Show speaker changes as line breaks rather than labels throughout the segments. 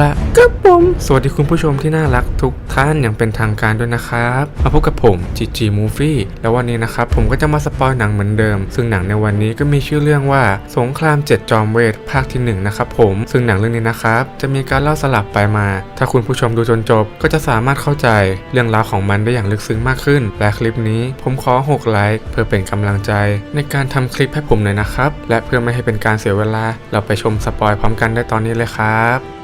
ละกับผมสวัสดีคุณผู้ชมที่น่ารักทุกท่านอย่างเป็นทางการด้วยนะครับมาพบกับผมจีจีมูฟี่แล้ววันนี้นะครับผมก็จะมาสปอยหนังเหมือนเดิม ซึ่งหนังในวันนี้ก็มีชื่อเรื่องว่าสงครามเจ็ดจอมเวทภาคที่หนึ่งนะครับผมซึ่งหนังเรื่องนี้นะครับจะมีการเล่าสลับไปมา ถ้าคุณผู้ชมดูจนจบ ก็จะสามารถเข้าใจเรื่องราวของมันได้อย่างลึกซึ้งมากขึ้น และคลิปนี้ผมขอ6ไลค์เพื่อเป็นกำลังใจ ในการทำคลิปให้ผมหน่อยนะครับและเพื่อไม่ให้เป็นการเสียเวลา เราไปชมสปอยพร้อมกันได้ตอนนี้เลยครับ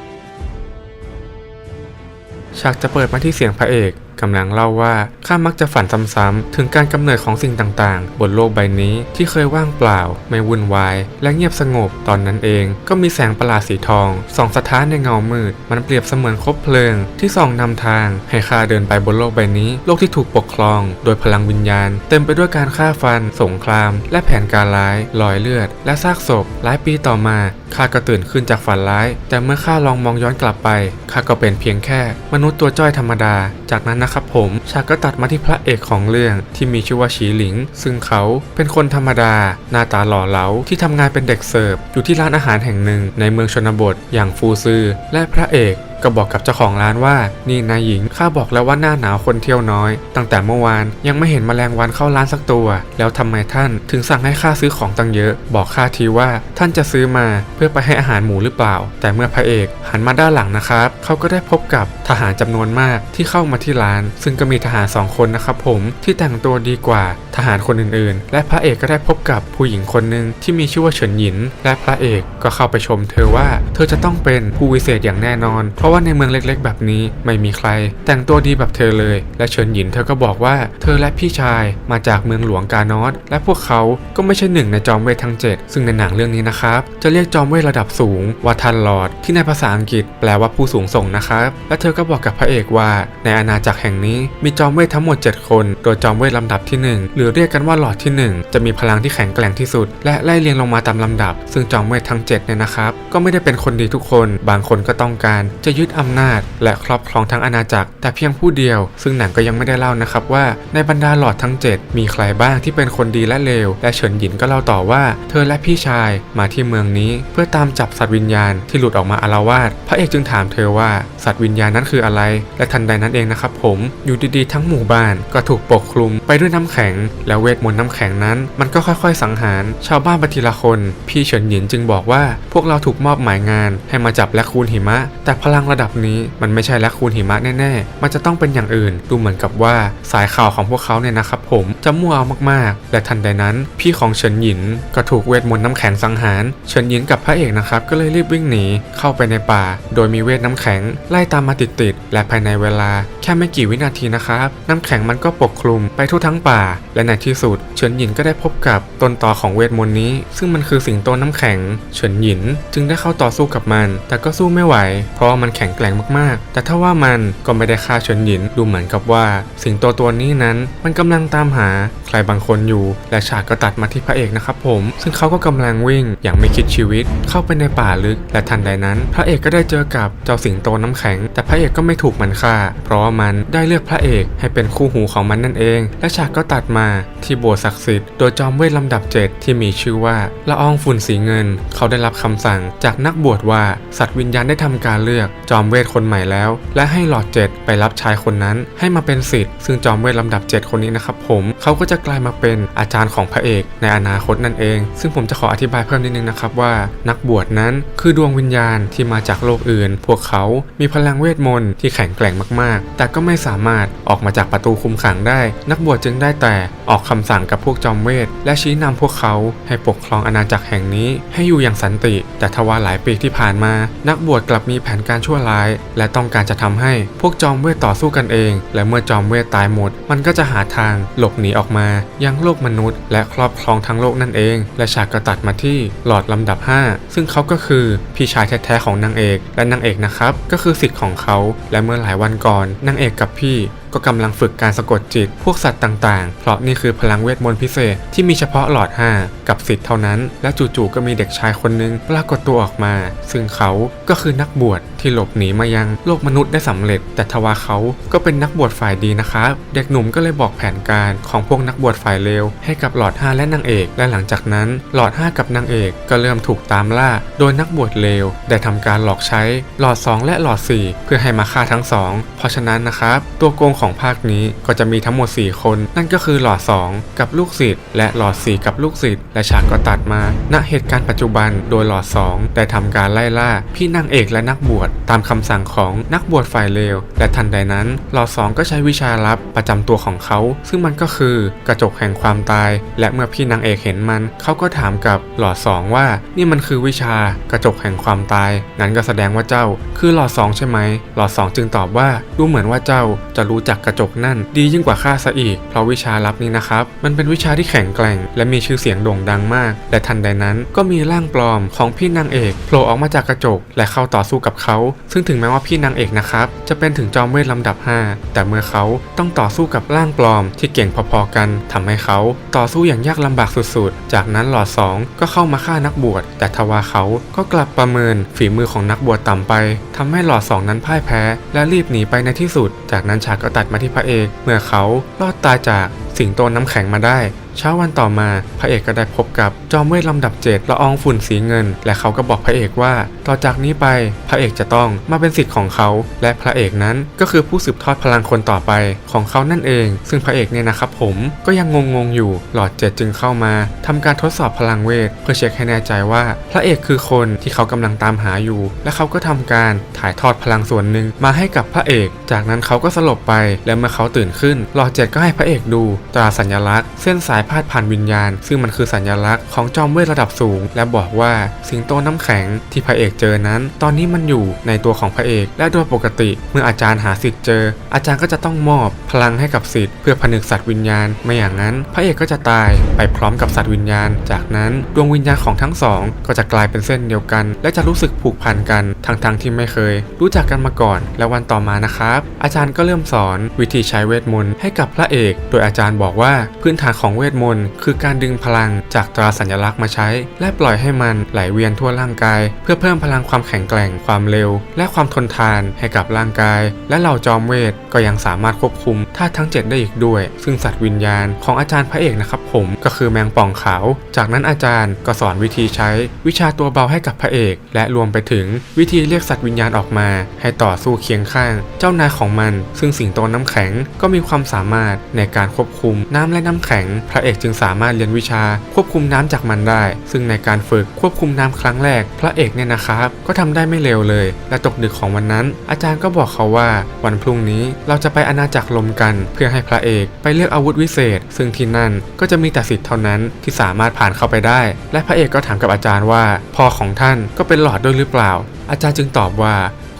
ฉากจะเปิดมาที่เสียงพระเอก กำลังเล่าว่าข้ามักจะฝันซ้ำๆถึงการกำเนิดของสิ่งต่างๆ บนโลกใบนี้ที่เคยว่างเปล่า ไม่วุ่นวาย และเงียบสงบตอนนั้นเอง ก็มีแสงประหลาดสีทองส่องสะท้านในเงามืด มันเปรียบเสมือนคบเพลิง ที่ส่องนำทาง ให้ข้าเดินไปบนโลกใบนี้ โลกที่ถูกปกครอง โดยพลังวิญญาณ เต็มไปด้วยการฆ่าฟัน สงคราม และแผนการร้ายรอยเลือด และซากศพหลายปีต่อมาข้าก็ตื่นขึ้นจากฝันร้าย แต่เมื่อข้าลองมองย้อนกลับไปข้าก็เป็นเพียงแค่ มนุษย์ตัวจ้อยธรรมดา จากนั้นนะครับผมฉากก็ตัดมาที่พระเอกของเรื่องที่มีชื่อว่าฉีหลิง ซึ่งเขาเป็นคนธรรมดา หน้าตาหล่อเหลาที่ทำงานเป็นเด็กเสิร์ฟอยู่ที่ร้านอาหารแห่งหนึ่งในเมืองชนบท อย่างฟูซือและพระเอก ก็บอกกับเจ้าของร้านว่า นี่นายหญิงข้าบอกแล้วว่าหน้าหนาวคนเที่ยวน้อย ตั้งแต่เมื่อวานยังไม่เห็นแมลงวันเข้าร้านสักตัว แล้วทำไมท่านถึงสั่งให้ข้าซื้อของตั้งเยอะ บอกข้าทีว่าท่านจะซื้อมาเพื่อไปให้อาหารหมูหรือเปล่า แต่เมื่อพระเอกหันมาด้านหลังนะครับเขาก็ได้พบกับทหารจำนวนมากที่เข้ามาที่ร้าน ซึ่งก็มีทหารสองคนนะครับผมที่แต่งตัวดีกว่าทหารคนอื่นๆ และพระเอกก็ได้พบกับผู้หญิงคนหนึ่งที่มีชื่อว่าเฉินหยิน และพระเอกก็เข้าไปชม เธอว่าเธอจะต้องเป็นผู้วิเศษอย่างแน่นอนเพราะว่าในเมืองเล็กๆ แบบนี้ไม่มีใคร แต่งตัวดีแบบเธอเลย และเฉินหยินเธอก็บอกว่า เธอและพี่ชายมาจากเมืองหลวงกานอสและพวกเขาก็ไม่ใช่หนึ่งในจอมเวททั้ง 7 ซึ่งในหนังเรื่องนี้นะครับ จะเรียกจอมเวทระดับสูงว่าทันลอด ที่ในภาษาอังกฤษแปลว่าผู้สูงส่งนะครับ และเธอก็บอกกับพระเอกว่า ในอาณาจักรแห่งนี้มีจอมเวททั้งหมด 7 คน โดยจอมเวทลำดับที่ 1 หรือเรียกกันว่าหลอดที่ 1 จะมีพลังที่แข็งแกร่งที่สุด และไล่เรียงลงมาตามลำดับ ซึ่งจอมเวททั้ง7เนี่ยนะครับ ก็ไม่ได้เป็นคนดีทุกคน บางคนก็ต้องการจะยึดอำนาจ และครอบครองทั้งอาณาจักร แต่เพียงผู้เดียว ซึ่งหนังก็ยังไม่ได้เล่านะครับว่าในบรรดาหลอดทั้ง 7 มีใครบ้างที่เป็นคนดีและเลว และเฉินหยินก็เล่าต่อว่า เธอและพี่ชายมาที่เมืองนี้ เพื่อตามจับสัตว์วิญญาณที่หลุดออกมาอารวาสพระเอกจึงถามเธอว่าสัตว์วิญญาณนั้นคืออะไร และทันใดนั้นเองนะครับผมอยู่ดีๆทั้งหมู่บ้านก็ถูกปกคลุมไปด้วยน้ำแข็ง และเวทมนต์น้ำแข็งนั้น มันก็ค่อยๆ สังหาร ชาวบ้านไปทีละคน พี่เฉินหยินจึงบอกว่า พวกเราถูกมอบหมายงานให้มาจับและคูนหิมะ แต่พลังระดับนี้มันไม่ใช่และคูนหิมะแน่ๆ มันจะต้องเป็นอย่างอื่น ดูเหมือนกับว่าสายข่าวของพวกเขาเนี่ยนะครับผมจะมั่วเอามากๆ และทันใดนั้น พี่ของเฉินหยินก็ถูกเวทมนต์น้ำแข็งสังหาร เฉินหยินกับพระเอกนะครับก็เลยรีบวิ่งหนีเข้าไปในป่า โดยมีเวทน้ำแข็งไล่ตามมาติดๆและภายในเวลาแค่ไม่กี่วินาทีนะครับ น้ำแข็งมันก็ปกคลุมไปทั่วทั้งป่า และในที่สุด เฉินหยินก็ได้พบกับต้นตอของเวทมนต์นี้ ซึ่งมันคือสิงโตน้ำแข็ง เฉินหยินจึงได้เข้าต่อสู้กับมัน แต่ก็สู้ไม่ไหว เพราะมันแข็งแกร่งมากๆ แต่ถ้าว่ามันก็ไม่ได้ฆ่าเฉินหยินดูเหมือนกับว่า สิงโตตัวนี้นั้นมันกำลังตามหาใครบางคนอยู่ และฉากก็ตัดมาที่พระเอกนะครับผม ซึ่งเขาก็กำลังวิ่งอย่างไม่คิดชีวิต เข้าไปในป่าลึก และทันใดนั้น พระเอกก็ได้เจอกับเจ้าสิงโตน้ำแข็ง แต่พระเอกก็ไม่ถูกมันฆ่า เพราะว่ามันได้เลือกพระเอกให้เป็นคู่หูของมันนั่นเอง และฉากก็ตัดมาที่โบสถ์ศักดิ์สิทธิ์โดยจอมเวทลำดับ 7 ที่มีชื่อว่าละอองฝุ่นสีเงิน เขาได้รับคำสั่งจากนักบวชว่าสัตว์วิญญาณได้ทำการเลือกจอมเวทคนใหม่แล้ว และให้หลอดเจ็ดไปรับชายคนนั้นให้มาเป็นศิษย์ซึ่งจอมเวทลำดับ 7 คนนี้นะครับผมเขาก็จะกลายมาเป็นอาจารย์ของพระเอกในอนาคตนั่นเอง ซึ่งผมจะขออธิบายเพิ่มนิดนึงนะครับว่า นักบวชนั้นคือดวงวิญญาณที่มาจากโลกอื่น พวกเขามีพลังเวทมนต์ที่แข็งแกร่งมากๆ แต่ก็ไม่สามารถออกมาจากประตูคุมขังได้ นักบวชจึงได้แต่ออกคำสั่งกับพวกจอมเวท และชี้นำพวกเขาให้ปกครองอาณาจักรแห่งนี้ ให้อยู่อย่างสันติ แต่ทว่าหลายปีที่ผ่านมา นักบวชกลับมีแผนการชั่วร้าย และต้องการจะทำให้พวกจอมเวทต่อสู้กันเอง และเมื่อจอมเวทตายหมด มันก็จะหาทางหลบหนีออกมา ยังโลกมนุษย์ และครอบครองทั้งโลกนั่นเอง และฉากก็ตัดมาที่หลอดลำดับ 5 ซึ่งเขาก็คือพี่ชายแท้ๆของนางเอก และนางเอกนะครับก็คือสิทธิ์ของเขา และเมื่อหลายวันก่อนนางเอกกับพี่ ก็กำลังฝึกการสะกดจิตพวกสัตว์ต่างๆ เพราะนี่คือพลังเวทมนต์พิเศษที่มีเฉพาะหลอด 5 กับสิทธิ์เท่านั้น และจู่ๆก็มีเด็กชายคนหนึงปรากฏตัวออกมา ซึ่งเขาก็คือนักบวชที่หลบหนีมายังโลกมนุษย์ได้สำเร็จ แต่ทว่าเขาก็เป็นนักบวชฝ่ายดีนะครับเด็กหนุ่มก็เลยบอกแผนการของพวกนักบวชฝ่ายเลวให้กับหลอด 5 และนางเอก และหลังจากนั้นหลอด 5 กับนางเอกก็เริ่มถูกตามล่า โดยนักบวชเลวได้ทำการหลอกใช้หลอด 2 และหลอด 4 เพื่อให้มาฆ่าทั้งสองเพราะฉะนั้นนะครับตัวโกงของภาคนี้ก็จะมีทั้งหมด 4 คน นั่นก็คือหลอด 2 กับลูกศิษย์และหลอด 4 กับลูกศิษย์และฉากก็ตัดมา ณเหตุการณ์ปัจจุบันโดยหลอด 2 ได้ทำการไล่ล่า พี่นางเอกและนักบวชตามคำสั่งของนักบวชฝ่ายเลว และทันใดนั้น หลอด 2 ก็ใช้วิชาลับประจำตัวของเขา ซึ่งมันก็คือกระจกแห่งความตาย และเมื่อพี่นางเอกเห็นมัน เขาก็ถามกับหลอด 2 ว่านี่มันคือวิชากระจกแห่งความตายงั้นก็แสดงว่าเจ้า คือหลอด 2 ใช่ไหมหลอด 2 จึงตอบว่าดูเหมือนว่าเจ้าจะรู้จักากกระจกนั่น ดียิ่งกว่าข้าซะอีก เพราะวิชาลับนี้นะครับ มันเป็นวิชาที่แข็งแกร่ง และมีชื่อเสียงโด่งดังมาก และทันใดนั้นก็มีร่างปลอมของพี่นางเอกโผล่ออกมาจากกระจก และเข้าต่อสู้กับเขา ซึ่งถึงแม้ว่าพี่นางเอกนะครับ จะเป็นถึงจอมเวทลำดับ 5 แต่เมื่อเขาต้องต่อสู้กับร่างปลอม ที่เก่งพอๆกันทำให้เขาต่อสู้อย่างยากลำบากสุดๆ จากนั้นหลอด 2 ก็เข้ามาฆ่านักบวช แต่ทว่าเขาก็กลับประเมินฝีมือของนักบวชต่ำไปทำให้หลอด 2 นั้นพ่ายแพ้ และรีบหนีไปในที่สุด จากนั้นฉากก็ตัดมาที่พระเอก เมื่อเขารอดตายจากสิงโตน้ำแข็งมาได้ เช้าวันต่อมาพระเอกก็ได้พบกับจอมเวทลำดับเจ็ดละอองฝุ่นสีเงิน และเขาก็บอกพระเอกว่า ต่อจากนี้ไปพระเอกจะต้องมาเป็นสิทธิ์ของเขา และพระเอกนั้นก็คือผู้สืบทอดพลังคนต่อไปของเขานั่นเอง ซึ่งพระเอกเนี่ยนะครับผมก็ยังงงๆอยู่หลอดเจ็ดจึงเข้ามาทำการทดสอบพลังเวท เพื่อเช็คให้แน่ใจว่า พระเอกคือคนที่เขากำลังตามหาอยู่ และเขาก็ทำการถ่ายทอดพลังส่วนหนึ่งมาให้กับพระเอก จากนั้นเขาก็สลบไป และเมื่อเขาตื่นขึ้นหลอดเจ็ดก็ให้พระเอกดูตราสัญลักษณ์เส้นสายพาดผ่านวิญญาณ ซึ่งมันคือสัญลักษณ์ของจอมเวทระดับสูง และบอกว่าสิงโตน้ำแข็งที่พระเอกเจอนั้น ตอนนี้มันอยู่ในตัวของพระเอก และโดยปกติ เมื่ออาจารย์หาสิทธิ์เจอ อาจารย์ก็จะต้องมอบพลังให้กับสิทธิ์เพื่อผนึกสัตว์วิญญาณ ไม่อย่างนั้น พระเอกก็จะตายไปพร้อมกับสัตว์วิญญาณ จากนั้นดวงวิญญาณของทั้งสองก็จะกลายเป็นเส้นเดียวกัน และจะรู้สึกผูกพันกันทั้งๆที่ไม่เคย รู้จักกันมาก่อน และวันต่อมานะครับ อาจารย์ก็เริ่มสอนวิธีใช้เวทมนต์ให้กับพระเอก โดยอาจารย์บอกว่าพื้นฐานของเวทมนต์คือการดึงพลังจากตราสัญลักษณ์มาใช้ และปล่อยให้มันไหลเวียนทั่วร่างกาย เพื่อเพิ่มพลังความแข็งแกร่งความเร็ว และความทนทานให้กับร่างกาย และเหล่าจอมเวทก็ยังสามารถควบคุมธาตุทั้ง 7 ได้อีกด้วย ซึ่งสัตว์วิญญาณของอาจารย์พระเอกนะครับผมก็คือแมงป่องขาว จากนั้นอาจารย์ก็สอนวิธีใช้วิชาตัวเบาให้กับพระเอก และรวมไปถึงวิธีเรียกสัตว์วิญญาณออกมา ให้ต่อสู้เคียงข้าง เจ้านายของมัน ซึ่งสิงโตน้ำแข็งก็มีความสามารถในการควบคุมน้ำและน้ำแข็ง พระเอกจึงสามารถเรียนวิชาควบคุมน้ำจากมันได้ ซึ่งในการฝึกควบคุมน้ำครั้งแรก พระเอกเนี่ยนะครับ ก็ทำได้ไม่เร็วเลย และตกดึกของวันนั้น อาจารย์ก็บอกเขาว่า วันพรุ่งนี้เราจะไปอาณาจักรลมกันเพื่อให้พระเอกไปเลือกอาวุธวิเศษ ซึ่งที่นั่นก็จะมีแต่สิทธิ์เท่านั้นที่สามารถผ่านเข้าไปได้ และพระเอกก็ถามกับอาจารย์ว่า พ่อของท่านก็เป็นหลอดด้วยหรือเปล่า อาจารย์จึงตอบว่า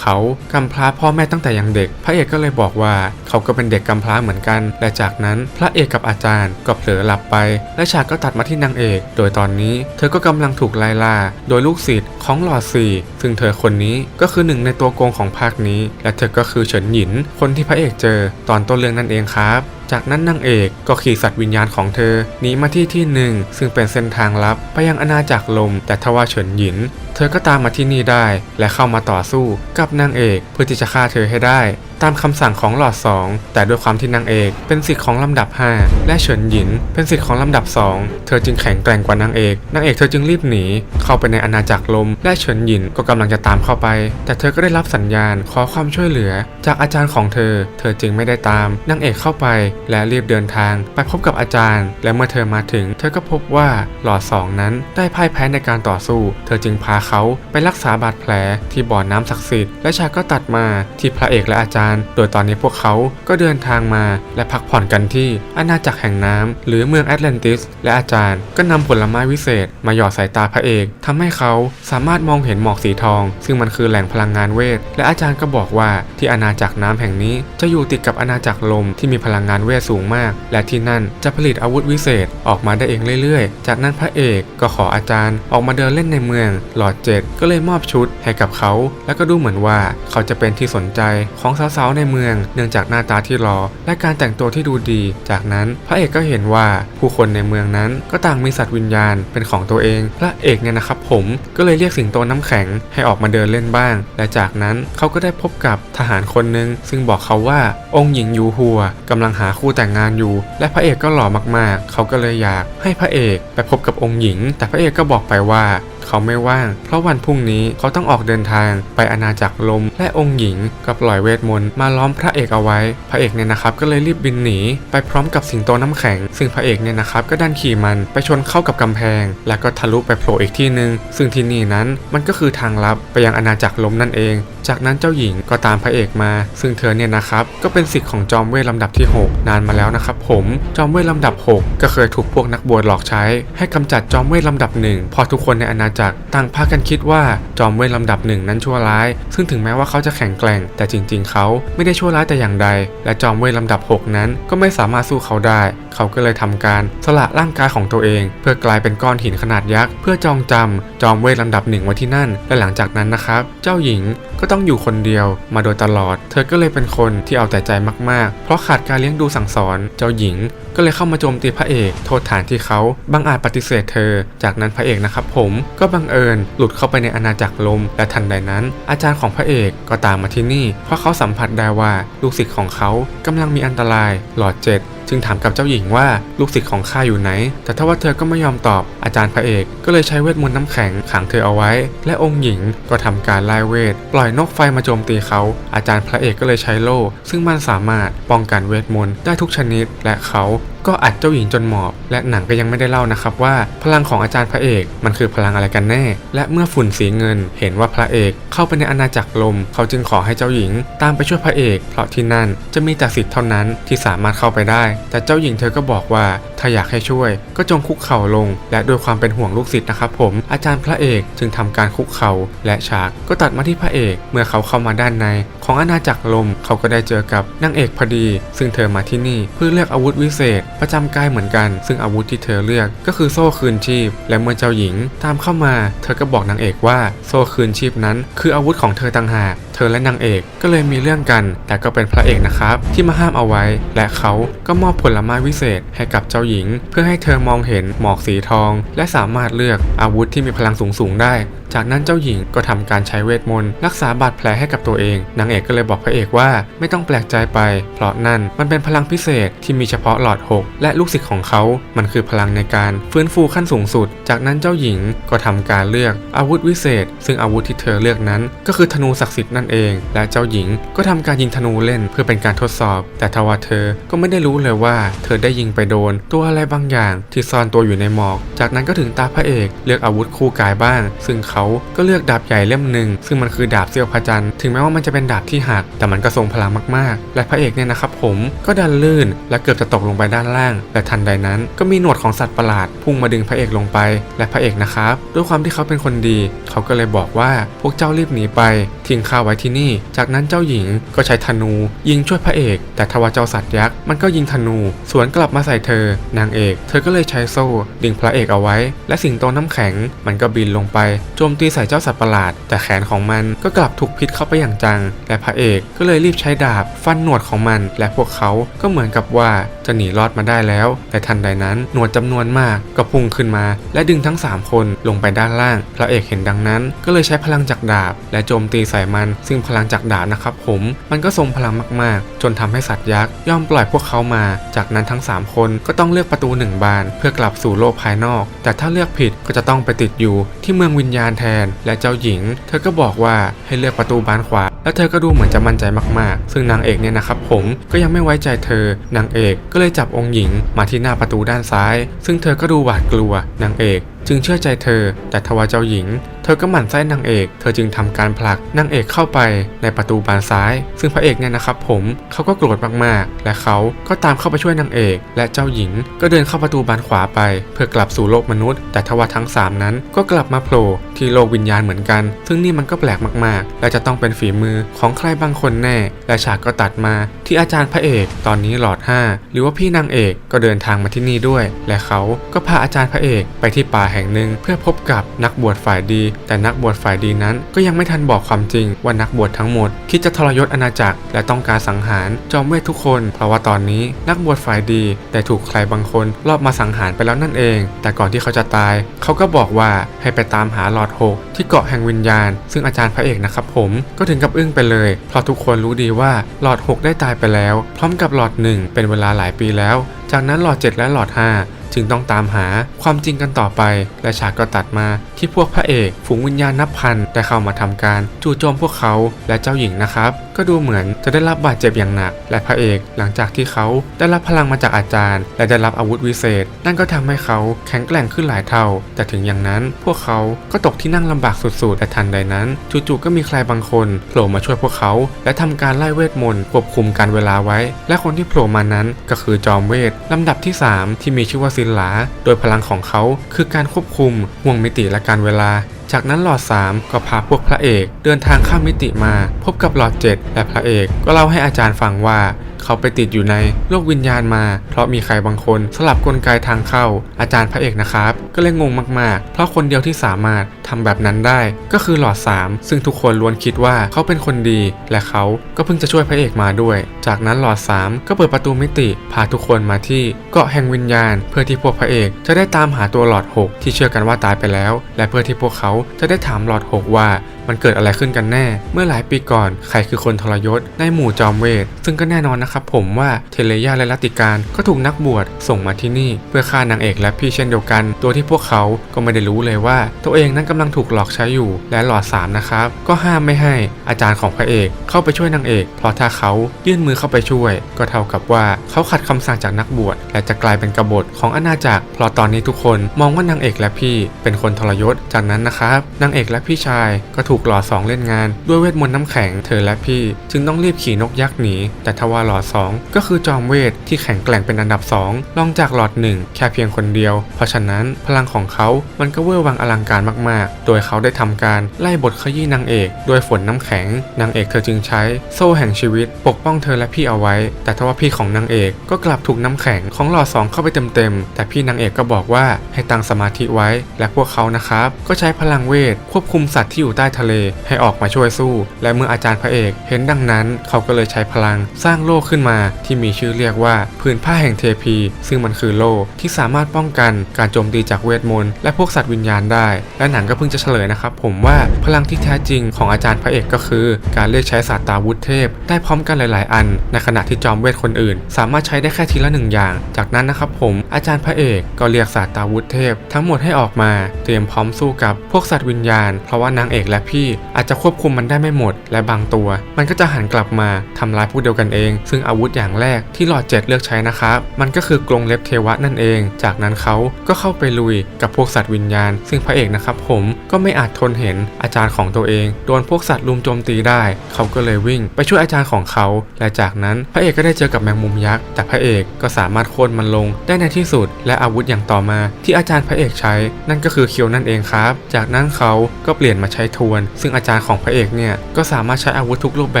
เขากำพร้าพ่อแม่ตั้งแต่ยังเด็ก พระเอกก็เลยบอกว่าเขาก็เป็นเด็กกำพร้าเหมือนกัน และจากนั้นพระเอกกับอาจารย์ก็เผลอหลับไป และฉากก็ตัดมาที่นางเอก โดยตอนนี้เธอก็กำลังถูกไล่ล่า โดยลูกศิษย์ของหลอดสี่ซึ่งเธอคนนี้ก็คือหนึ่งในตัวโกงของภาคนี้ และเธอก็คือเฉินหยิน คนที่พระเอกเจอตอนต้นเรื่องนั่นเองครับจากนั้นนางเอกก็ขี่สัตว์วิญญาณของเธอหนีมาที่ที่หนึ่ง ซึ่งเป็นเส้นทางลับไปยังอาณาจักรลม แต่ทว่าเฉินหยิน เธอก็ตามมาที่นี่ได้ และเข้ามาต่อสู้กับนางเอกเพื่อที่จะฆ่าเธอให้ได้ ตามคำสั่งของหลอด 2 แต่ด้วยความที่นางเอกเป็นสิทธิ์ของลำดับ 5 และเฉินหยิน เป็นสิทธิ์ของลำดับ 2 เธอจึงแข็งแกร่งกว่านางเอกนางเอกเธอจึงรีบหนี เข้าไปในอาณาจักรลม และเฉินหยินก็กำลังจะตามเข้าไป แต่เธอก็ได้รับสัญญาณขอความช่วยเหลือ จากอาจารย์ของเธอ เธอจึงไม่ได้ตามนางเอกเข้าไป และรีบเดินทาง ไปพบกับอาจารย์ และเมื่อเธอมาถึง เธอก็พบว่าหลอดสองนั้นได้พ่ายแพ้ในการต่อสู้ เธอจึงพาเขาไปรักษาบาดแผลที่บ่อน้ำศักดิ์สิทธิ์และฉากก็ตัดมาที่พระเอกและอาจารย์โดยตอนนี้พวกเขาก็เดินทางมาและพักผ่อนกันที่อาณาจักรแห่งน้ำหรือเมืองแอตแลนติส และอาจารย์ก็นำผลไม้วิเศษ มาหยอดสายตาพระเอกทำให้เขาสามารถมองเห็นหมอกสีทอง ซึ่งมันคือแหล่งพลังงานเวท และอาจารย์ก็บอกว่าที่อาณาจักรน้ำแห่งนี้ จะอยู่ติดกับอาณาจักรลมที่มีพลังงานเวทสูงมาก และที่นั่นจะผลิตอาวุธวิเศษออกมาได้เองเรื่อยๆ จากนั้นพระเอกก็ขออาจารย์ออกมาเดินเล่นในเมือง หลอดเจ็ดก็เลยมอบชุดให้กับเขา แล้วก็ดูเหมือนว่าเขาจะเป็นที่สนใจของสาวในเมือง เนื่องจากหน้าตาที่หล่อและการแต่งตัวที่ดูดี จากนั้นพระเอกก็เห็นว่าผู้คนในเมืองนั้นก็ต่างมีสัตว์วิญญาณเป็นของตัวเอง พระเอกเนี่ยนะครับผมก็เลยเรียกสิงโตน้ำแข็งให้ออกมาเดินเล่นบ้าง และจากนั้นเขาก็ได้พบกับทหารคนหนึ่งซึ่งบอกเขาว่าองค์หญิงยูฮัวกำลังหาคู่แต่งงานอยู่ และพระเอกก็หล่อมากๆ เขาก็เลยอยากให้พระเอกไปพบกับองค์หญิง แต่พระเอกก็บอกไปว่า เขาไม่ว่าง เพราะวันพรุ่งนี้เขาต้องออกเดินทางไปอาณาจักรลม และองค์หญิงก็ปล่อยเวทมนต์มาล้อมพระเอกเอาไว้ พระเอกเนี่ยนะครับก็เลยรีบบินหนีไปพร้อมกับสิงโตน้ำแข็ง ซึ่งพระเอกเนี่ยนะครับก็ดันขี่มันไปชนเข้ากับกำแพง แล้วก็ทะลุไปโผล่อีกที่หนึ่งซึ่งที่นี่นั้นมันก็คือทางลับไปยังอาณาจักรลมนั่นเอง จากนั้นเจ้าหญิงก็ตามพระเอกมา ซึ่งเธอเนี่ยนะครับก็เป็นศิษย์ของจอมเวทลำดับที่ 6 นานมาแล้วนะครับผมจอมเวทลำดับ 6 ก็เคยถูกพวกนักบวชหลอกใช้ ให้กำจัดจอมเวทลำดับหนึ่งพอทุกคนในอาณาจักรต่างพากันคิดว่าจอมเวทลำดับหนึ่งนั้นชั่วร้าย ซึ่งถึงแม้ว่าเขาจะแข็งแกร่ง แต่จริง ๆ เขาไม่ได้ชั่วร้ายแต่อย่างใด และจอมเวทลำดับ 6 นั้นก็ไม่สามารถสู้เขาได้ เขาก็เลยทำการสละร่างกายของตัวเอง เพื่อกลายเป็นก้อนหินขนาดยักษ์เพื่อจองจำจอมเวทลำดับหนึ่งไว้ที่นั่น และหลังจากนั้นนะครับ เจ้าหญิงก็ต้องอยู่คนเดียวมาโดยตลอด เธอก็เลยเป็นคนที่เอาแต่ใจมากๆ เพราะขาดการเลี้ยงดูสั่งสอน เจ้าหญิงก็เลยเข้ามาโจมตีพระเอก โทษฐานที่เขาบังอาจปฏิเสธเธอ จากนั้นพระเอกนะครับผมก็บังเอิญหลุดเข้าไปในอาณาจักรลม และทันใดนั้น อาจารย์ของพระเอกก็ตามมาที่นี่ เพราะเขาสัมผัสได้ว่าลูกศิษย์ของเขากำลังมีอันตรายหลอดเจ็ด จึงถามกับเจ้าหญิงว่าลูกศิษย์ของข้าอยู่ไหน แต่ถ้าว่าเธอก็ไม่ยอมตอบอาจารย์พระเอกก็เลยใช้เวทมนต์น้ำแข็งขังเธอเอาไว้ และองค์หญิงก็ทำการไล่เวท ปล่อยนกไฟมาโจมตีเขา อาจารย์พระเอกก็เลยใช้โล่ ซึ่งมันสามารถป้องกันเวทมนต์ได้ทุกชนิด และเขาก็อัดเจ้าหญิงจนหมอบ และหนังก็ยังไม่ได้เล่านะครับว่า พลังของอาจารย์พระเอกมันคือพลังอะไรกันแน่ และเมื่อฝุ่นสีเงิน เห็นว่าพระเอกเข้าไปในอาณาจักรลม เขาจึงขอให้เจ้าหญิง ตามไปช่วยพระเอก เพราะที่นั่นจะมีแต่สิทธิ์เท่านั้นที่สามารถเข้าไปได้แต่เจ้าหญิงเธอก็บอกว่าถ้าอยากให้ช่วย ก็จงคุกเข่าลง และด้วยความเป็นห่วงลูกศิษย์นะครับผมอาจารย์พระเอกจึงทำการคุกเข่าและฉากก็ตัดมาที่พระเอก เมื่อเขาเข้ามาด้านใน ของอาณาจักรลมเขาก็ได้เจอกับนางเอกพอดี ซึ่งเธอมาที่นี่เพื่อเลือกอาวุธวิเศษ ประจำกายเหมือนกัน ซึ่งอาวุธที่เธอเลือกก็คือโซ่คืนชีพ และเมื่อเจ้าหญิงตามเข้ามา เธอก็บอกนางเอกว่าโซ่คืนชีพนั้น คืออาวุธของเธอต่างหากเธอและนางเอกก็เลยมีเรื่องกัน แต่ก็เป็นพระเอกนะครับที่มาห้ามเอาไว้ และเขาก็มอบอบผลไม้วิเศษให้กับเจ้าหญิง เพื่อให้เธอมองเห็นหมอกสีทอง และสามารถเลือกอาวุธที่มีพลังสูงสูงๆได้ จากนั้นเจ้าหญิงก็ทำการใช้เวทมนต์รักษาบาดแผลให้กับตัวเอง นางเอกก็เลยบอกพระเอกว่าไม่ต้องแปลกใจไป เพราะนั่นมันเป็นพลังพิเศษที่มีเฉพาะหลอดหกและลูกศิษย์ของเขา มันคือพลังในการฟื้นฟูขั้นสูงสุด จากนั้นเจ้าหญิงก็ทำการเลือกอาวุธวิเศษ ซึ่งอาวุธที่เธอเลือกนั้น ก็คือธนูศักดิ์สิทธิ์นั่นเอง และเจ้าหญิงก็ทำการยิงธนูเล่นเพื่อเป็นการทดสอบ แต่ทว่าเธอก็ไม่ได้รู้เลยว่า เธอได้ยิงไปโดน ตัวอะไรบางอย่างที่ซ่อนตัวอยู่ในหมอก จากนั้นก็ถึงตาพระเอกเลือกอาวุธคู่กายบ้าง ซึ่งเขาก็เลือกดาบใหญ่เล่มหนึ่งซึ่งมันคือดาบเสี้ยวพระจันทร์ถึงแม้ว่ามันจะเป็นดาบที่หัก แต่มันก็ทรงพลังมากๆ และพระเอกเนี่ยนะครับผมก็ดันลื่น และเกือบจะตกลงไปด้านล่าง แต่ทันใดนั้น ก็มีหนวดของสัตว์ประหลาด พุ่งมาดึงพระเอกลงไป และพระเอกนะครับด้วยความที่เขาเป็นคนดี เขาก็เลยบอกว่าพวกเจ้ารีบหนีไป ทิ้งข้าไว้ที่นี่ จากนั้นเจ้าหญิงก็ใช้ธนู ยิงช่วยพระเอก แต่ทว่าเจ้าสัตว์ยักษ์มันก็ยิงธนู สวนกลับมาใส่เธอ นางเอก เธอก็เลยใช้โซ่ ดึงพระเอกเอาไว้ และสิงโตน้ำแข็ง มันก็บินลงไปโจมตีใส่เจ้าสัตว์ประหลาด แต่แขนของมันก็กลับถูกพิษเข้าไปอย่างจัง และพระเอกก็เลยรีบใช้ดาบ ฟันหนวดของมัน และพวกเขาก็เหมือนกับว่าจะหนีรอดมาได้แล้ว แต่ทันใดนั้นหนวดจำนวนมากก็พุ่งขึ้นมา และดึงทั้ง 3 คนลงไปด้านล่าง พระเอกเห็นดังนั้น ก็เลยใช้พลังจากดาบ และโจมตีใส่มัน ซึ่งพลังจากดาบนะครับผมมันก็ทรงพลังมากๆ จนทำให้สัตว์ยักษ์ยอมปล่อยพวกเขามา จากนั้นทั้ง 3 คนก็ต้องเลือกประตูหนึ่งบาน เพื่อกลับสู่โลกภายนอก แต่ถ้าเลือกผิดก็จะต้องไปติดอยู่ที่เมืองวิญญาณแทน และเจ้าหญิง เธอก็บอกว่าให้เลือกประตูบานขวา แล้วเธอก็ดูเหมือนจะมั่นใจมากๆ ซึ่งนางเอกเนี่ยนะครับผมก็ยังไม่ไว้ใจเธอนางเอกก็เลยจับองค์หญิงมาที่หน้าประตูด้านซ้าย ซึ่งเธอก็ดูหวาดกลัวนางเอกจึงเชื่อใจเธอ แต่ทว่าเจ้าหญิง ธอก็หมั่นไส้นางเอก เธอจึงทำการผลักนางเอกเข้าไปในประตูบานซ้าย ซึ่งพระเอกเนี่ยนะครับผมเขาก็โกรธมากๆ และเขาก็ตามเข้าไปช่วยนางเอก และเจ้าหญิง ก็เดินเข้าประตูบานขวาไป เพื่อกลับสู่โลกมนุษย์ แต่ทว่าทั้งสามนั้นก็กลับมาโผล่ที่โลกวิญญาณเหมือนกัน ซึ่งนี่มันก็แปลกมากๆ และจะต้องเป็นฝีมือของใครบางคนแน่ และฉากก็ตัดมา ที่อาจารย์พระเอก ตอนนี้หลอด 5 หรือว่าพี่นางเอกก็เดินทางมาที่นี่ด้วย และเขาก็พาอาจารย์พระเอกไปที่ป่าแห่งหนึ่งเพื่อพบกับนักบวชฝ่ายดีแต่นักบวชฝ่ายดีนั้นก็ยังไม่ทันบอกความจริงว่านักบวชทั้งหมด คิดจะทรยศอาณาจักร และต้องการสังหารจอมเวททุกคน เพราะว่าตอนนี้นักบวชฝ่ายดีได้ถูกใครบางคนลอบมาสังหารไปแล้วนั่นเอง แต่ก่อนที่เขาจะตาย เขาก็บอกว่าให้ไปตามหาหลอดหกที่เกาะแห่งวิญญาณ ซึ่งอาจารย์พระเอกนะครับผมก็ถึงกับอึ้งไปเลย เพราะทุกคนรู้ดีว่าหลอดหกได้ตายไปแล้ว พร้อมกับหลอดหนึ่งเป็นเวลาหลายปีแล้ว จากนั้นหลอด 7 และหลอด 5 จึงต้องตามหาความจริงกันต่อไป และฉากก็ตัดมาที่พวกพระเอก ฝูงวิญญาณนับพันได้เข้ามาทำการจู่โจมพวกเขาและเจ้าหญิงนะครับ ก็ดูเหมือนจะได้รับบาดเจ็บอย่างหนัก และพระเอกหลังจากที่เขาได้รับพลังมาจากอาจารย์ และได้รับอาวุธวิเศษ นั่นก็ทำให้เขาแข็งแกร่งขึ้นหลายเท่า แต่ถึงอย่างนั้นพวกเขาก็ตกที่นั่งลำบากสุดๆแต่ทันใดนั้นจู่ๆก็มีใครบางคนโผล่มาช่วยพวกเขา และทำการไล่เวทมนต์ควบคุมการเวลาไว้ และคนที่โผล่มานั้นก็คือจอมเวทลำดับที่ 3 ที่มีชื่อว่าซินหลา โดยพลังของเขาคือการควบคุมห่วงมิติและการเวลา จากนั้นหลอด 3 ก็พาพวกพระเอก เดินทางข้ามมิติมา พบกับหลอด 7 และพระเอก ก็เล่าให้อาจารย์ฟังว่า เขาไปติดอยู่ในโลกวิญญาณมา เพราะมีใครบางคนสลับกลไกทางเข้า อาจารย์พระเอกนะครับ ก็เลยงงมากๆ เพราะคนเดียวที่สามารถทำแบบนั้นได้ ก็คือหลอด 3 ซึ่งทุกคนล้วนคิดว่าเขาเป็นคนดี และเขาก็เพิ่งจะช่วยพระเอกมาด้วย จากนั้นหลอด 3 ก็เปิดประตูมิติพาทุกคนมาที่เกาะแห่งวิญญาณ เพื่อที่พวกพระเอกจะได้ตามหาตัวหลอด 6 ที่เชื่อกันว่าตายไปแล้ว และเพื่อที่พวกเขาจะได้ถามหลอด 6 ว่ามันเกิดอะไรขึ้นกันแน่ เมื่อหลายปีก่อนใครคือคนทรยศในหมู่จอมเวทซึ่งก็แน่นอนนะครับผมว่าเทเลยาและลัตติการก็ถูกนักบวชส่งมาที่นี่ เพื่อฆ่านางเอกและพี่เช่นเดียวกัน ตัวที่พวกเขาก็ไม่ได้รู้เลยว่า ตัวเองนั้นกำลังถูกหลอกใช้อยู่และหลอดสามนะครับก็ห้ามไม่ให้อาจารย์ของพระเอกเข้าไปช่วยนางเอกเพราะถ้าเขายื่นมือเข้าไปช่วย ก็เท่ากับว่าเขาขัดคำสั่งจากนักบวชและจะกลายเป็นกบฏของอาณาจักรเพราะตอนนี้ทุกคนมองว่านางเอกและพี่เป็นคนทรยศจากนั้นนะครับนางเอกและพี่ชายก็ถูกหลอดสองเล่นงาน ด้วยเวทมนต์น้ำแข็งเธอและพี่ จึงต้องรีบขี่นกยักษ์หนีแต่ทว่าหลอดสองก็คือจอมเวทที่แข็งแกร่งเป็นอันดับสองรองจากหลอดหนึ่งแค่เพียงคนเดียว เพราะฉะนั้นพลังของเขา มันก็เวอร์วังอลังการมากๆ โดยเขาได้ทำการไล่บทขยี้นางเอกด้วยฝนน้ำแข็ง นางเอกเธอจึงใช้โซ่แห่งชีวิต ปกป้องเธอและพี่เอาไว้ แต่ทว่าพี่ของนางเอกก็กลับถูกน้ำแข็งของหลอดสองเข้าไปเต็มๆ แต่พี่นางเอกก็บอกว่าให้ตั้งสมาธิไว้ และพวกเขานะครับ ก็ใช้พลังเวทควบคุมสัตว์ที่อยู่ใต้ทะเลให้ออกมาช่วยสู้ และเมื่ออาจารย์พระเอก เห็นดังนั้น เขาก็เลยใช้พลังสร้างโล่ขึ้นมาที่มีชื่อเรียกว่าผืนผ้าแห่งเทพี ซึ่งมันคือโล่ที่สามารถป้องกันการโจมตีจากเวทมนต์และพวกสัตว์วิญญาณได้ และหนังก็เพิ่งจะเฉลยนะครับผมว่าพลังที่แท้จริงของอาจารย์พระเอกก็คือ การเลือกใช้ศาสตราวุธเทพ ได้พร้อมกันหลาย ๆ อัน ในขณะที่จอมเวทคนอื่น สามารถใช้ได้แค่ทีละหนึ่งอย่าง จากนั้นนะครับผมอาจารย์พระเอกก็เรียกศาสตราวุธเทพ ทั้งหมดให้ออกมาเตรียมพร้อมสู้กับพวกสัตว์วิญญาณ เพราะว่านางเอกและพี่อาจจะควบคุมมันได้ไม่หมด และบางตัว มันก็จะหันกลับมาทำร้ายผู้เดียวกันเองซึ่งอาวุธอย่างแรกที่หลอดเจ็ดเลือกใช้นะครับมันก็คือกรงเล็บเทวะนั่นเอง จากนั้นเขาก็เข้าไปลุยกับพวกสัตว์วิญญาณ ซึ่งพระเอกนะครับผมก็ไม่อาจทนเห็นอาจารย์ของตัวเองโดนพวกสัตว์ลุมโจมตีได้ เขาก็เลยวิ่ง ไปช่วยอาจารย์ของเขา และจากนั้นพระเอกก็ได้เจอกับแมงมุมยักษ์แต่พระเอกก็สามารถโค่นมันลงได้ในที่สุด และอาวุธอย่างต่อมาที่อาจารย์พระเอกใช้ นั่นก็คือเคียวนั่นเองครับ จากนั้นเขาก็เปลี่ยนมาใช้ทวน ซึ่งอาจารย์ของพระเอกเนี่ยก็สามารถใช้อาวุธทุกรูปแบ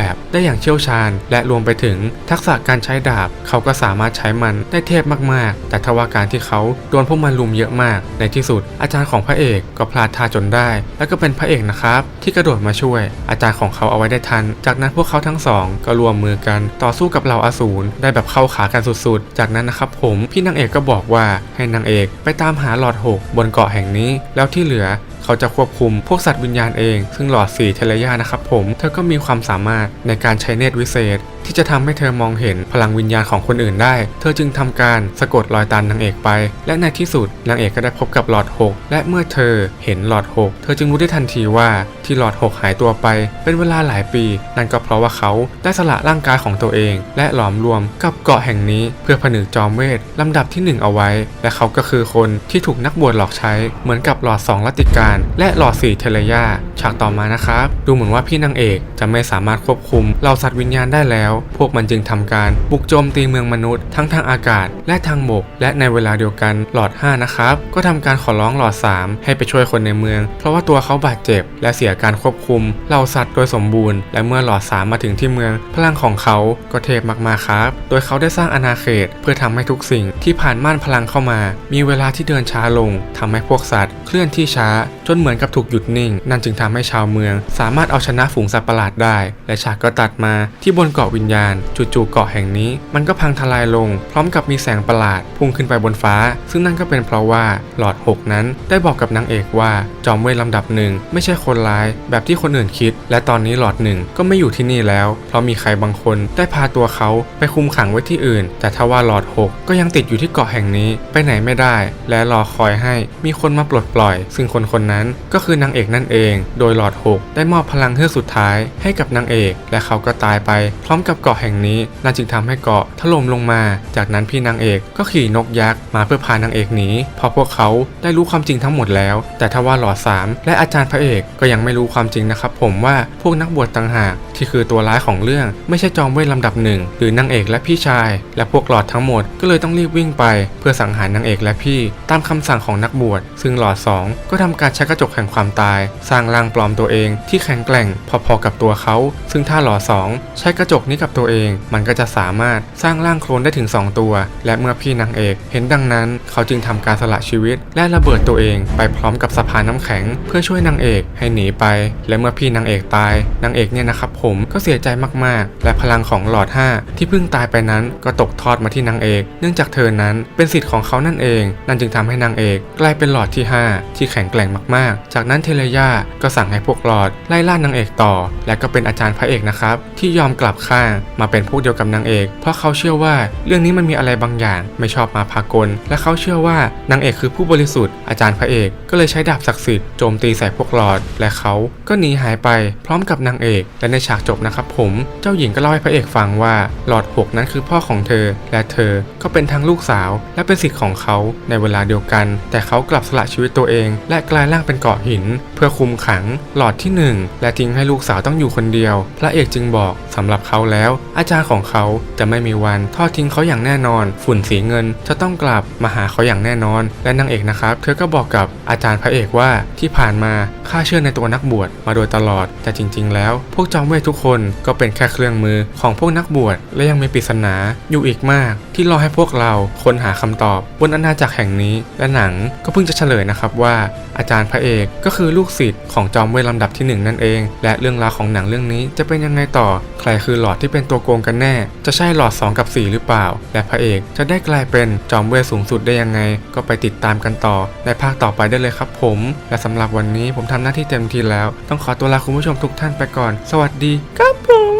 บได้อย่างเชี่ยวชาญ และรวมไปถึงทักษะการใช้ดาบเขาก็สามารถใช้มันได้เทพมากๆ แต่ทว่าการที่เขาโดนพวกมันลุมเยอะมาก ในที่สุด อาจารย์ของพระเอกก็พลาดท่าจนได้ แล้วก็เป็นพระเอกนะครับ ที่กระโดดมาช่วย อาจารย์ของเขาเอาไว้ได้ทัน จากนั้นพวกเขาทั้งสอง ก็รวมมือกันต่อสู้กับเหล่าอสูรได้แบบเข้าขากันสุดๆ จากนั้นนะครับผมพี่นางเอกก็บอกว่าให้นางเอกไปตามหาหลอดหกบนเกาะแห่งนี้ แล้วที่เหลือเขาจะควบคุมพวกสัตว์วิญญาณเอง ซึ่งหลอดสีเทเลยานะครับผม เธอก็มีความสามารถในการใช้เนตรวิเศษ ที่จะทำให้เธอมองเห็นพลังวิญญาณของคนอื่นได้ เธอจึงทำการสะกดรอยตามนางเอกไป และในที่สุดนางเอกก็ได้พบกับหลอด6และเมื่อเธอเห็นหลอด6เธอจึงรู้ได้ทันทีว่าที่หลอด6หายตัวไป เป็นเวลาหลายปี นั่นก็เพราะว่าเขาได้สละร่างกายของตัวเอง และหลอมรวมกับเกาะแห่งนี้ เพื่อผนึกจอมเวทลำดับที่หนึ่งเอาไว้ และเขาก็คือคนที่ถูกนักบวชหลอกใช้ เหมือนกับหลอดสองลัติการ และหลอดสี่เทเลยาฉากต่อมานะครับ ดูเหมือนว่าพี่นางเอกจะไม่สามารถควบคุมเหล่าสัตว์วิญญาณได้แล้วพวกมันจึงทำการบุกโจมตีเมืองมนุษย์ ทั้งทางอากาศ และทางบก และในเวลาเดียวกันหลอด 5 นะครับ ก็ทำการขอร้องหลอด 3 ให้ไปช่วยคนในเมือง เพราะว่าตัวเขาบาดเจ็บ และเสียการควบคุมเหล่าสัตว์โดยสมบูรณ์ และเมื่อหลอด 3 มาถึงที่เมือง พลังของเขาก็เทพมากๆครับ โดยเขาได้สร้างอาณาเขต เพื่อทำให้ทุกสิ่งที่ผ่านม่านพลังเข้ามา มีเวลาที่เดินช้าลงทำให้พวกสัตว์เคลื่อนที่ช้า จนเหมือนกับถูกหยุดนิ่ง นั่นจึงทำให้ชาวเมือง สามารถเอาชนะฝูงสัตว์ประหลาดได้ และฉากก็ตัดมาที่บนเกาะวิญญาณ จู่ๆเกาะแห่งนี้ มันก็พังทลายลง พร้อมกับมีแสงประหลาด พุ่งขึ้นไปบนฟ้า ซึ่งนั่นก็เป็นเพราะว่าหลอดหกนั้นได้บอกกับนางเอกว่าจอมเวทลำดับหนึ่งไม่ใช่คนร้าย แบบที่คนอื่นคิด และตอนนี้หลอดหนึ่งก็ไม่อยู่ที่นี่แล้ว เพราะมีใครบางคนได้พาตัวเขาไปคุมขังไว้ที่อื่น แต่ถ้าว่าหลอดหกก็ยังติดอยู่ที่เกาะแห่งนี้ไปไหนไม่ได้ และรอคอยให้มีคนมาปลดปล่อย ซึ่งคนคนนั้นก็คือนางเอกนั่นเอง โดยหลอดหกได้มอบพลังเฮือกสุดท้ายให้กับนางเอก และเขาก็ตายไป พร้อมกับเกาะแห่งนี้นั่นจึงทำให้เกาะถล่มลงมา จากนั้นพี่นางเอกก็ขี่นกยักษ์มาเพื่อพานางเอกหนีพอพวกเขาได้รู้ความจริงทั้งหมดแล้ว แต่ถ้าว่าหลอดสามและอาจารย์พระเอกก็ยังไม่รู้ความจริงนะครับผมว่าพวกนักบวชต่างหาก ที่คือตัวร้ายของเรื่องไม่ใช่จอมเวทลำดับหนึ่งหรือนางเอกและพี่ชาย และพวกหลอดทั้งหมดก็เลยต้องรีบวิ่งไป เพื่อสังหารนางเอกและพี่ ตามคำสั่งของนักบวช ซึ่งหลอดสองก็ทำการใช้กระจกแห่งความตาย สร้างร่างปลอมตัวเองที่แข็งแกร่ง พอๆกับตัวเขา ซึ่งถ้าหลอดสองใช้กระจกนี้กับตัวเอง มันก็จะสามารถสร้างร่างโคลนได้ถึง 2 ตัว และเมื่อพี่นางเอก เห็นดังนั้น เขาจึงทำการสละชีวิต และระเบิดตัวเองไปพร้อมกับสะพานน้ำแข็ง เพื่อช่วยนางเอกให้หนีไป และเมื่อพี่นางเอกตายนางเอกเนี่ยนะครับผมก็เสียใจมากๆ และพลังของหลอด 5 ที่เพิ่งตายไปนั้นก็ตกทอดมาที่นางเอก เนื่องจากเธอนั้นเป็นสิทธิ์ของเขานั่นเอง นั่นจึงทำให้นางเอก กลายเป็นหลอดที่ 5 ที่แข็งแกร่งมากๆ จากนั้นเทเลยาก็สั่งให้พวกหลอดไล่ล่านางเอกต่อ และก็เป็นอาจารย์พระเอกนะครับที่ยอมกลับข้างมาเป็นพวกเดียวกับนางเอก เพราะเขาเชื่อว่าเรื่องนี้มันมีอะไรบางอย่างไม่ชอบมาพากล และเขาเชื่อว่านางเอกคือผู้บริสุทธิ์อาจารย์พระเอกก็เลยใช้ดาบศักดิ์สิทธิ์โจมตีใส่พวกหลอด และเขาก็หนีหายไปพร้อมกับนางเอกและในฉากจบนะครับผมเจ้าหญิงก็เล่าให้พระเอกฟังว่าหลอดหกนั้นคือพ่อของเธอ และเธอก็เป็นทั้งลูกสาว และเป็นสิทธิ์ของเขาในเวลาเดียวกัน แต่เขากลับสละชีวิตตัวเอง และกลายร่างเป็นเกาะหิน เพื่อคุมขังหลอดที่หนึ่งและทิ้งให้ลูกสาวต้องอยู่คนเดียว พระเอกจึงบอกสำหรับเขาแล้ว อาจารย์ของเขาจะไม่มีวันทอดทิ้งเขาอย่างแน่นอน ฝุ่นสีเงินจะต้องกลับมาหาเขาอย่างแน่นอน และนางเอกนะครับ เธอก็บอกกับอาจารย์พระเอกว่าที่ผ่านมาข้าเชื่อในตัวนักบวชมาโดยตลอดแต่จริง ๆ แล้ว พวกจอมเวททุกคนก็เป็นแค่เครื่องมือของพวกนักบวชและยังมีปริศนาอยู่อีกมาก ที่รอให้พวกเราค้นหาคำตอบบนอาณาจักรแห่งนี้ และหนังก็เพิ่งจะเฉลยนะครับว่าอาจารย์พระเอกก็คือลูกศิษย์ของจอมเวทลำดับที่หนึ่งนั่นเอง และเรื่องราวของหนังเรื่องนี้จะเป็นยังไงต่อ ใครคือหลอดที่เป็นตัวโกงกันแน่ จะใช่หลอด 2 กับ 4 หรือเปล่า และพระเอกจะได้กลายเป็นจอมเวทสูงสุดได้ยังไง ก็ไปติดตามกันต่อในภาคต่อไปได้เลยครับผม และสำหรับวันนี้ผมทำหน้าที่เต็มที่แล้ว ต้องขอตัวลาคุณผู้ชมทุกท่านไปก่อน สวัสดี Capão!